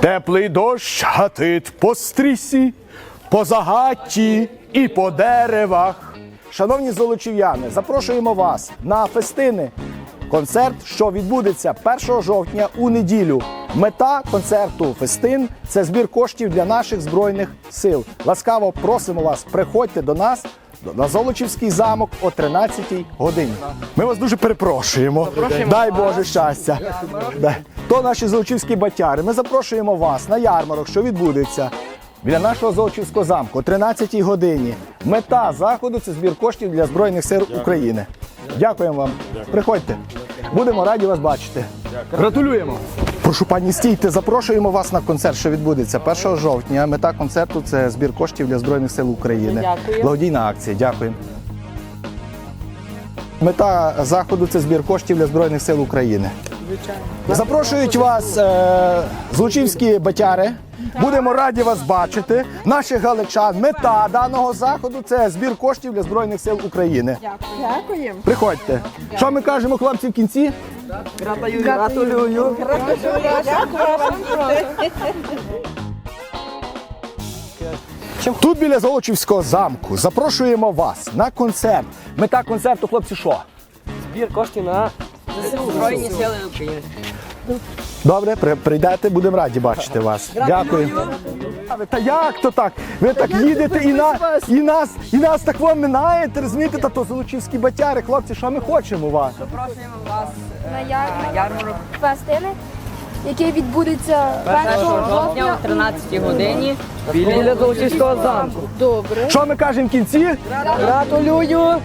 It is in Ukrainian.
Теплий дощ гатить по стрісі, по загатті і по деревах. Шановні золочів'яни, запрошуємо вас на фестини. Концерт, що відбудеться 1 жовтня у неділю. Мета концерту фестин це збір коштів для наших збройних сил. Ласкаво просимо вас, приходьте до нас на Золочівський замок о 13-й годині. Ми вас дуже перепрошуємо. Дай Боже щастя. Дай. То наші золочівські батяри. Ми запрошуємо вас на ярмарок, що відбудеться біля нашого Золочівського замку о 13-й годині. Мета заходу це збір коштів для Збройних сил України. Дякуємо вам. Приходьте. Будемо раді вас бачити. Гратулюємо. Прошу пані, стійте, запрошуємо вас на концерт, що відбудеться 1 жовтня. Мета концерту це збір коштів для Збройних сил України. Дякую. Благодійна акція. Дякую. Мета заходу це збір коштів для Збройних сил України. Запрошують вас е, злочівські батяри. Будемо раді вас бачити. Наших галичан. Мета даного заходу це збір коштів для Збройних сил України. Дякуємо. Приходьте. Що ми кажемо, хлопці, в кінці? Гратулюю. Тут біля Золочівського замку запрошуємо вас на концерт. Мета концерту, хлопці, що? Збір коштів на Збройні сили України. Добре, прийдете, будемо раді бачити вас. Дякую. Ви, Та як то так? Ви так їдете і, на, і, нас, і нас так вам минаєте, розумієте? Та то золочівські батяри, хлопці, що ми хочемо вас? Запрошуємо вас на ярмарок фестини, який відбудеться 1 1 жовтня о 13 годині біля Золочівського замку. Що ми кажемо в кінці? Гратулюю!